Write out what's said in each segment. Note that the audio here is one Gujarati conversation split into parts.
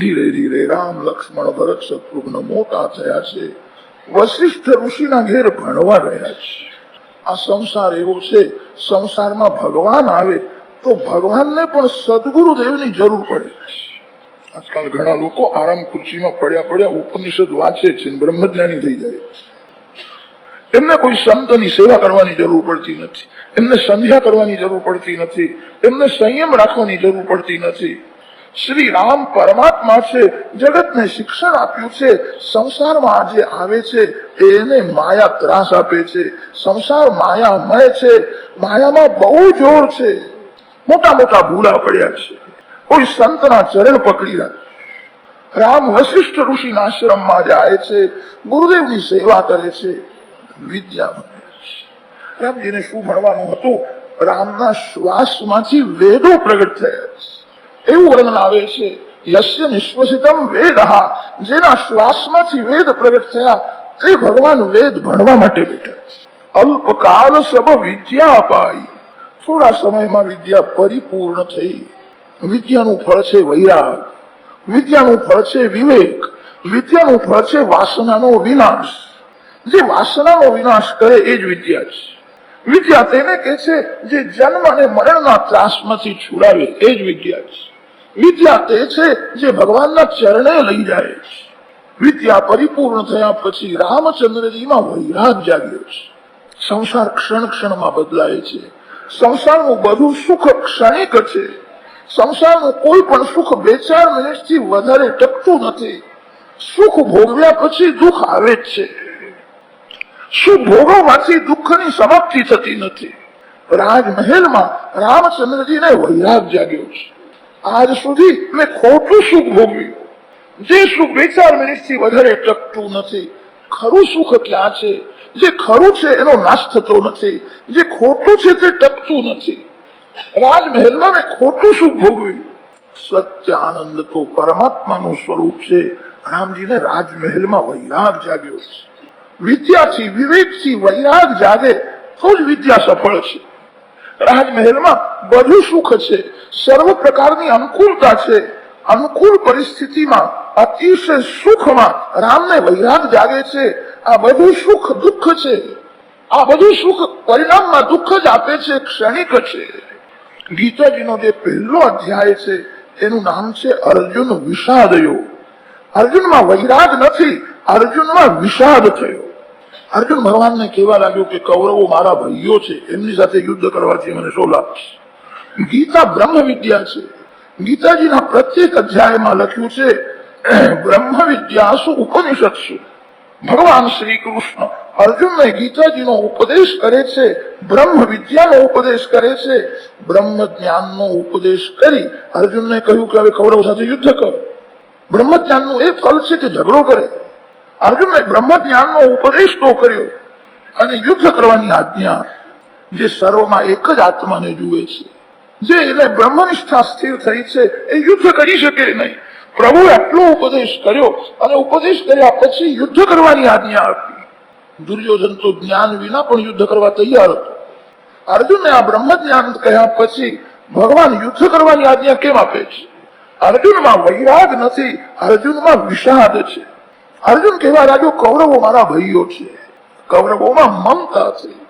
ધીરે ધીરે રામ, લક્ષ્મણ ભરત શત્રુઘ્ન મોટા થયા છે. વશિષ્ઠ ઋષિના ઘેર ભણવા રહ્યા છે. આ સંસાર એવો છે, સંસારમાં ભગવાન આવે તો ભગવાનને પણ સદગુરુદેવની જરૂર પડે. આજકાલ ઘણા લોકો આરામ ખુરશીમાં પડ્યા પડ્યા ઉપનિષદ વાંચે છે બ્રહ્મજ્ઞાની થઈ જાય. એમને કોઈ સંતની સેવા કરવાની જરૂર પડતી નથી. એમને સંધ્યા કરવાની જરૂર પડતી નથી. એમને સંયમ રાખવાની જરૂર પડતી નથી. શ્રી રામ પરમાત્મા છે, જગતને શિક્ષણ આપ્યું છે, સંસારમાં આજે આવે છે એને માયા ત્રાસ આપે છે, સંસાર માયામય છે, માયામાં બહુ જોર છે. મોટા મોટા ભૂલા પડ્યા છે. કોઈ સંતના ચરણ પકડી રાખે. રામ વશિષ્ઠ ઋષિના આશ્રમમાં જાય છે, ગુરુદેવની સેવા કરે છે, વિદ્યા રામજીને શું ભણવાનું હતું? રામના શ્વાસમાંથી વેદો પ્રગટ થયા છે. એવું વર્ણન આવે છે યશ્ય નિશ્વસિતમ વેદ જેના શ્વાસમાંથી વેદ પ્રગટ થયા તે ભગવાન વેદ ભણવા માટે બેઠા અલ્પકાલ સબ વિદ્યા અપાઈ થોડા સમયમાં વિદ્યા પરિપૂર્ણ થઈ વિદ્યાનું ફળ છે વૈરાગ વિદ્યાનું ફળ છે વિવેક વિદ્યાનું ફળ છે વાસનાનો વિનાશ જે વાસનાનો વિનાશ કરે એ જ વિદ્યા છે વિદ્યા તેને કહે છે જે જન્મ અને મરણના ત્રાસમાંથી છુડાવે એ જ વિદ્યા છે વિદ્યા તે છે જે ભગવાનના ચરણે લઈ જાય છે. વિદ્યા પરિપૂર્ણ થયા પછી રામચંદ્રજીમાં વૈરાગ જાગ્યો છે. સંસાર ક્ષણ ક્ષણમાં બદલાય છે. સંસારનું બધું સુખ ક્ષણિક છે. સંસારનું કોઈ પણ સુખ બે ચાર મિનિટથી વધારે ટકતું નથી. સુખ ભોગવ્યા પછી દુઃખ આવે જ છે. સુખ ભોગવવાથી દુઃખની સમાપ્તિ થતી નથી. રાજમહેલમાં રામચંદ્રજીને વૈરાગ જાગ્યો છે. આજ સુધી મેં ખોટું સુખ ભોગવ્યું. જે સુખ બે ચાર મિનિટથી વધારે ટકતું નથી, ખરું સુખ ક્યાં છે. જે ખરું છે એનો નાશ થતો નથી. જે ખોટું છે તે ટકતું નથી. રાજમહેલમાં મેં ખોટું સુખ ભોગવ્યું. સત્ય આનંદ તો પરમાત્માનું સ્વરૂપ છે. રામજીને રાજમહેલમાં વૈરાગ જાગ્યો છે. વિદ્યાથી વિવેકથી વૈરાગ જાગે તો જ વિદ્યા સફળ છે. રાજમહેલમાં બધું સુખ છે. સર્વ પ્રકારની અનુકૂળતા છે. અનુકૂળ પરિસ્થિતિમાં, અતિશય સુખમાં રામને વૈરાગ જાગે છે. આ બધું સુખ, દુઃખ છે. આ બધું સુખ પરિણામમાં દુઃખ જ આપે છે, ક્ષણિક છે. ગીતાજીનો જે પહેલો અધ્યાય છે, એનું નામ છે અર્જુન વિષાદ યોગ અર્જુનમાં વૈરાગ નથી, અર્જુનમાં વિષાદ થયો. અર્જુન ભગવાનને કહેવા લાગ્યો કે કૌરવો મારા ભાઈઓ છે. એમની સાથે યુદ્ધ કરવાથી મને શું લાભ ગીતા બ્રહ્મ વિદ્યા છે. ગીતાજીના પ્રત્યેક અધ્યાયમાં લખ્યું છે બ્રહ્મ ઉપનિષદ છે ભગવાન શ્રી કૃષ્ણ અર્જુનને ગીતાજીનો ઉપદેશ કરે છે બ્રહ્મ વિદ્યાનો ઉપદેશ કરે છે. બ્રહ્મ જ્ઞાનનો ઉપદેશ કરી અર્જુનને કહ્યું કે હવે કૌરવ સાથે યુદ્ધ કરો. બ્રહ્મ જ્ઞાનનું એ ફલ છે કે ઝઘડો કરે. અર્જુનને બ્રહ્મ જ્ઞાનનો ઉપદેશ તો કર્યો અને યુદ્ધ કરવાની આજ્ઞા જે સર્વમાં એક જ આત્માને જુએ છે. જે એને બ્રહ્મનિષ્ઠા સ્થિર થઈ છે, એ યુદ્ધ કરી શકે નહીં. પ્રભુએ આટલો ઉપદેશ કર્યો અને ઉપદેશ કર્યા પછી યુદ્ધ કરવાની આજ્ઞા આપી. દુર્યોધન તો જ્ઞાન વિના પણ યુદ્ધ કરવા તૈયાર હતો. અર્જુનને આ બ્રહ્મ જ્ઞાન કહ્યા પછી ભગવાન યુદ્ધ કરવાની આજ્ઞા કેમ આપે છે? અર્જુનમાં વૈરાગ નથી, અર્જુનમાં વિષાદ છે. અર્જુન કહેવા લાગ્યો, કૌરવો મારા ભાઈઓ છે. કૌરવોમાં મમતા છે.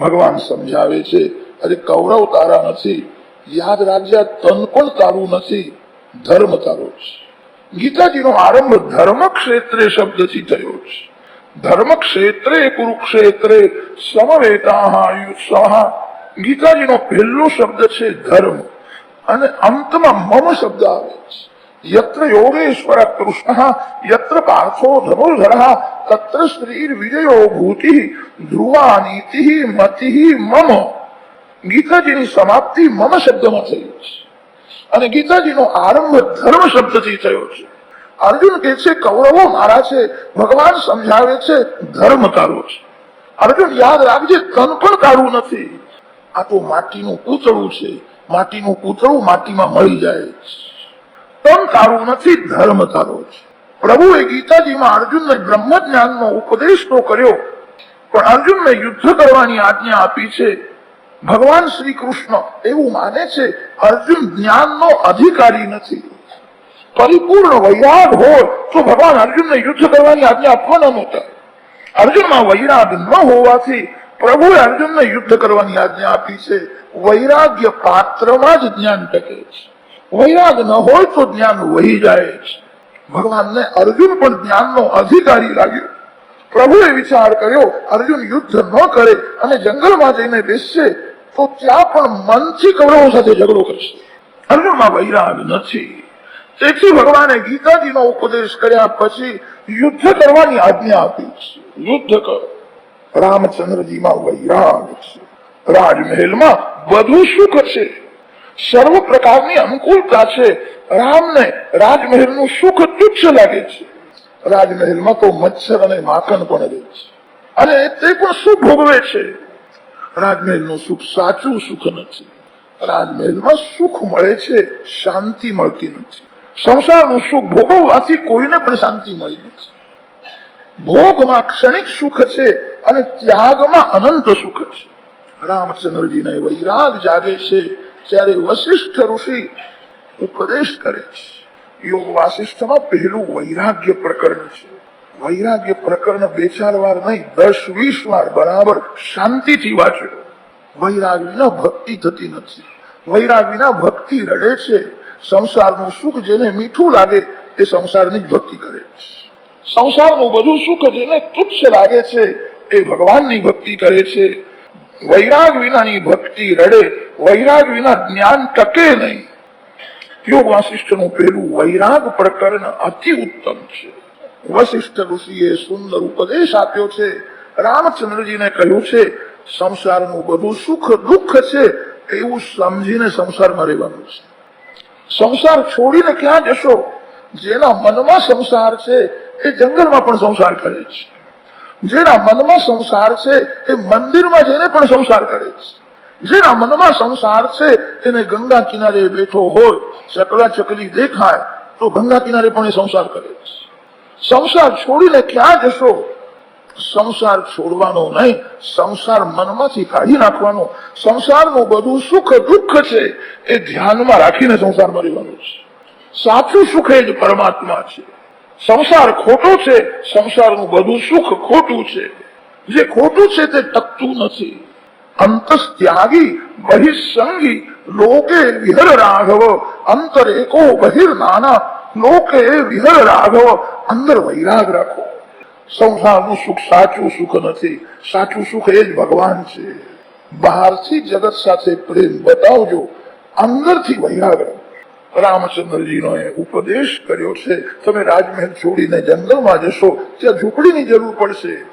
ભગવાન સમજાવે છે, અરે કૌરવ તારા નથી. યાદ રાજ્ય તન પણ તારું નથી. ધર્મ તારો છે. ગીતાજીનો આરંભ ધર્મ ક્ષેત્રે શબ્દથી થયો છે. ધર્મ ક્ષેત્રે કુરુક્ષેત્રે સમવેતા ગીતાજીનો પહેલો શબ્દ છે ધર્મ. અને અંતમાં મમ શબ્દ આવે છે. યત્ર યોગેશ્વર કૃષ્ણ યત્ર પાર્થો ધનુર્ધર તત્ર શ્રી વિજયો ભૂતિ ધ્રુવા નીતિ મતિ મમ ગીતાજીની સમાપ્તિ મમ શબ્દમાં થઈ છે. અને ગીતાજીનો આરંભ ધર્મ શબ્દથી થયો છે. અર્જુન કે છે, કૌરવો મારા છે ભગવાન સમજાવે છે, ધર્મ તારો છે. અર્જુન, યાદ રાખજે, તન પણ તારું નથી. આ તો માટીનું પૂતળું છે. માટીનું પૂતળું માટીમાં મળી જાય તન તારું નથી, ધર્મ તારો છે. પ્રભુએ ગીતાજીમાં અર્જુનને બ્રહ્મ જ્ઞાનનો ઉપદેશ તો કર્યો, પણ અર્જુનને યુદ્ધ કરવાની આજ્ઞા આપી છે. ભગવાન શ્રી કૃષ્ણ એવું માને છે, અર્જુન જ્ઞાનનો અધિકારી નથી. પરિપૂર્ણ વૈરાગ હોય, તો ભગવાન અર્જુનને યુદ્ધ કરવાની આજ્ઞા આપવાના નહોતા. અર્જુનમાં વૈરાગ ન હોવાથી પ્રભુએ અર્જુનને યુદ્ધ કરવાની આજ્ઞા આપી છે. વૈરાગ્ય પાત્રમાં જ જ્ઞાન ટકે છે. વૈરાગ ન હોય તો જ્ઞાન વહી જાય છે ભગવાનને અર્જુન પણ જ્ઞાનનો અધિકારી લાગ્યો. પ્રભુએ વિચાર કર્યો, અર્જુન યુદ્ધ ન કરે અને જંગલમાં જઈને બેસશે, તો ત્યાં પણ મનથી કૌરવો સાથે ઝઘડો કરશે. અર્જુનમાં વૈરાગ નથી. તેથી ભગવાને ગીતાજીનો ઉપદેશ કર્યા પછી યુદ્ધ કરવાની આજ્ઞા આપી યુદ્ધ કરો. રામચંદ્રજીમાં વૈરાગ છે. રાજમહેલમાં બધું સુખ છે સર્વ પ્રકારની અનુકૂળતા છે. રામને રાજમહેલનું સુખ તુચ્છ લાગે છે. રાજમહેલમાં તો મચ્છર અને માખણ પણ રહે છે. અને તે પણ સુખ ભોગવે છે. રાજમહેલનું સુખ સાચું સુખ નથી. રાજમહેલમાં સુખ મળે છે, શાંતિ મળતી નથી. સંસારનું સુખ ભોગવવાથી કોઈને પણ શાંતિ મળી નથી. ભોગમાં ક્ષણિક સુખ છે અને ત્યાગમાં અનંત સુખ છે. રામચંદ્રજીને વૈરાગ જાગે છે. ત્યારે વશિષ્ઠ ઋષિ ઉપદેશ કરે છે. યોગ વાસિષ્ઠમાં પહેલું વૈરાગ્ય પ્રકરણ છે. વૈરાગ્ય પ્રકરણ બે ચાર વાર નહીં, દસ, વીસ વાર બરાબર શાંતિથી વાંચો. વૈરાગ વિના ભક્તિ થતી નથી. વૈરાગ વિના ભક્તિ રડે છે. સંસારનું સુખ જેને મીઠું લાગે એ સંસારની જ ભક્તિ કરે છે. સંસારનું બધું સુખ જેને તુચ્છ લાગે છે એ ભગવાનની ભક્તિ કરે છે. વૈરાગ વિનાની ભક્તિ રડે વૈરાગ વિના જ્ઞાન ટકે નહીં. યોગ વાસિષ્ઠનું પહેલું વૈરાગ પ્રકરણ અતિ ઉત્તમ છે. વશિષ્ઠ ઋષિએ સુંદર ઉપદેશ આપ્યો છે. રામચંદ્રજીને કહ્યું છે, સંસારનું બધું સુખ દુઃખ છે, એવું સમજીને સંસારમાં રહેવાનું છે. સંસાર છોડીને ક્યાં જશો? જેના મનમાં સંસાર છે, એ જંગલમાં પણ સંસાર કરે છે. જેના મનમાં સંસાર છે, એ મંદિરમાં જઈને પણ સંસાર કરે છે. જેના મનમાં સંસાર છે, એને ગંગા કિનારે બેઠો હોય, ચકલા ચકલી દેખાય, તો ગંગા કિનારે પણ એ સંસાર કરે છે. સંસાર છોડીને ક્યાં જશો? સંસાર છોડવાનો નહીં, સંસાર મનમાંથી કાઢી નાખવાનો. સંસારનું બધું સુખ દુઃખ છે, એ ધ્યાનમાં રાખીને સંસારમાં રહેવાનું છે. સાચું સુખ એ જ પરમાત્મા છે. સંસાર ખોટો છે, સંસારનું બધું સુખ ખોટું છે. જે ખોટું છે તે ટકતું નથી. અંતસ્ત્યાગી, બહિસંગી, લોકે વિહર રાઘવ, અંતર એકો બહિર નાના, લોકે વિહર રાઘવ, અંદર વૈરાગ રાખો. સંસારનું સુખ સાચું સુખ નથી, સાચું સુખ એ જ ભગવાન છે. બહારથી જગત સાથે પ્રેમ બતાવજો, અંદરથી વૈરાગ રાખો. રામચંદ્રજીનો એ ઉપદેશ કર્યો છે. તમે રાજમહેલ છોડીને જંગલમાં જશો, ત્યાં ઝૂંપડીની જરૂર પડશે.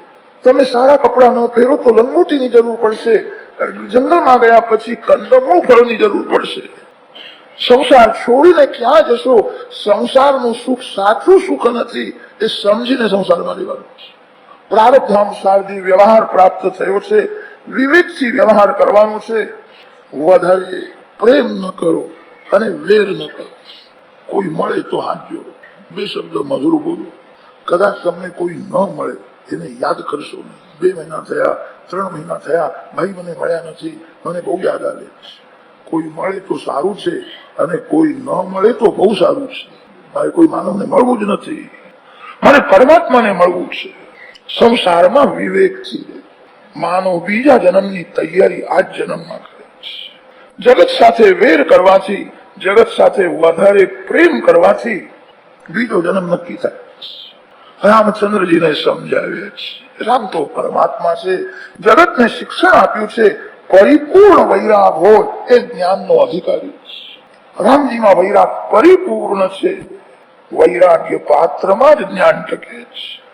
તમે સારા કપડા ન પહેરો તો લંગોટીની જરૂર પડશે. જંગલમાં ગયા પછી કંદમૂળ ફળની જરૂર પડશે. સંસાર છોડીને ક્યાં જશો? સંસારનું સુખ સાચું સુખ નથી, એ સમજીને સંસારમાં લેવાનું છે. પ્રારબ્ધાનુસારથી વ્યવહાર પ્રાપ્ત થયો છે. વિવેકથી વ્યવહાર કરવાનો છે. વધારે પ્રેમ ન કરો. અને વેર ન કરો. કોઈ મળે તો હાથ જોડો. બે શબ્દ મધુર બોલો. કદાચ તમને કોઈ ન મળે, એને યાદ કરશો નહીં. બે મહિના થયા, ત્રણ મહિના થયા, ભાઈ મને મળ્યા નથી, મને બહુ યાદ આવે કોઈ મળે તો સારું છે અને કોઈ ન મળે તો બહુ સારું છે. મારે કોઈ માનવને મળવું જ નથી. મારે પરમાત્માને મળવું છે. સંસારમાં વિવેકથી માનવ બીજા જન્મની તૈયારી આ જન્મમાં કરે છે. જગત સાથે વેર કરવાથી જગત સાથે વધારે પ્રેમ કરવાથી બીજો જન્મ નક્કી થાય. રામચંદ્રજીને સમજાવ્યા છે, રામ તો પરમાત્મા છે. જગતને શિક્ષણ આપ્યું છે. પરિપૂર્ણ વૈરાગ હોય એ જ્ઞાનનો અધિકારી. રામજીમાં વૈરાગ પરિપૂર્ણ છે. વૈરાગ્ય પાત્રમાં જ જ્ઞાન ટકે છે.